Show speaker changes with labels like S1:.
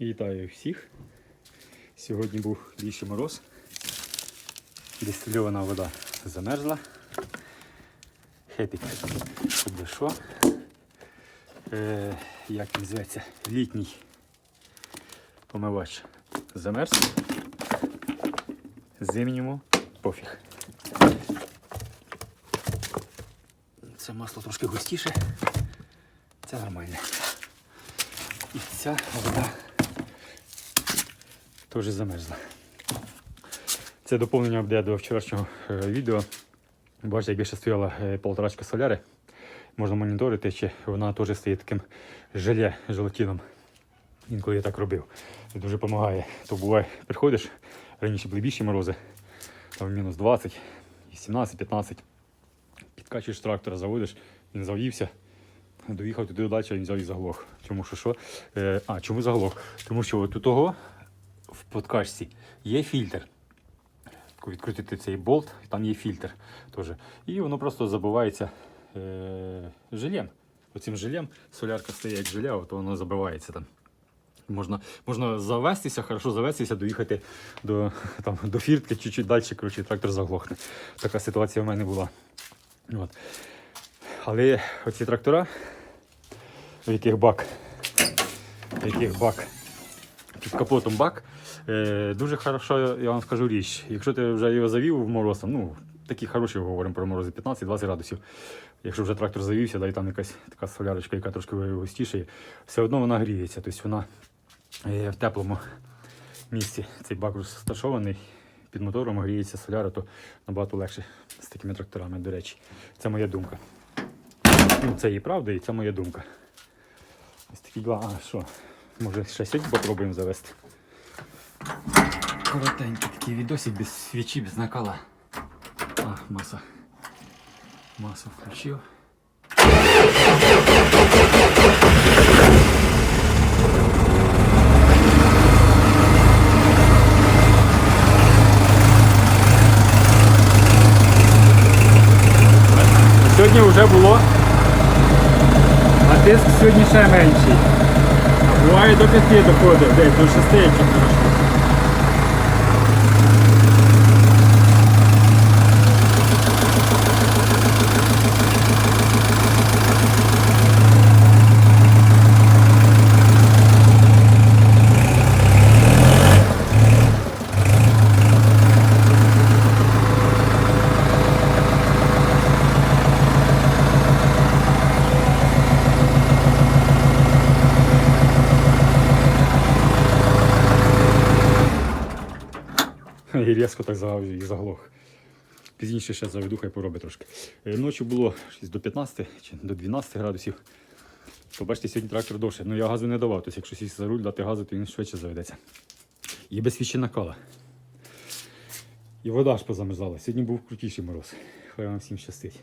S1: Вітаю всіх. Сьогодні був більший мороз. Дистильована вода замерзла. Хепік. Що? Е, як зветься? Літній помивач замерз. Зимньому пофіг. Це масло трошки густіше. Це нормально. І ця вода теж замерзла. Це доповнення буде до вчорашнього е, відео. Бачите, якби ще стояла е, полторачка соляри, можна моніторити, чи вона теж стає таким желе желатином. Інколи я так робив. Це дуже допомагає. То буває, приходиш, раніше були більші морози, там мінус 20, 17, 15. Підкачуєш трактор, заводиш, він завівся, доїхав туди далі, він взяв і заглох. Чому що що? Е, а, чому заглох? Тому що от у того в подкачці є фільтр. Відкрутити цей болт, там є фільтр теж. І воно просто забивається е, желем. Оцим желем солярка стає як желе, то воно забивається там. Можна, можна завестися, хорошо завестися, доїхати до, там, до фіртки, чуть-чуть далі, коротше, трактор заглохне. Така ситуація в мене була. От. Але оці трактора, в яких бак, в яких бак, під капотом бак, е, дуже хорошо, я вам скажу річ. Якщо ти вже його завів в мороз, ну, такі хороші говоримо про морози 15-20 градусів. Якщо вже трактор завівся, да, і там якась така солярочка, яка трошки густіша, все одно вона гріється. Тобто вона е, в теплому місці цей бак розташований, під мотором гріється соляра, то набагато легше з такими тракторами, до речі. Це моя думка. Ну, це і правда, і це моя думка. Ось такі два. А що? Може ще сьогодні попробуємо завести. Коротенький такий відосик без свічі, без накала. А, маса. Масу включив. Сьогодні вже було. А тиск сьогодні ще менший. Буває до п'яти доходить, десь до 6 якщо хорошо. І різко так і заглох. Пізніше ще заведу, хай поробить трошки. Е, Ночі було щось до 15 чи до 12 градусів. Побачите, сьогодні трактор довше. Ну я газу не давав, тобто якщо сісти за руль, дати газу, то він швидше заведеться. І безсвічена кала. І вода аж позамерзала. Сьогодні був крутіший мороз. Хай вам всім щастить.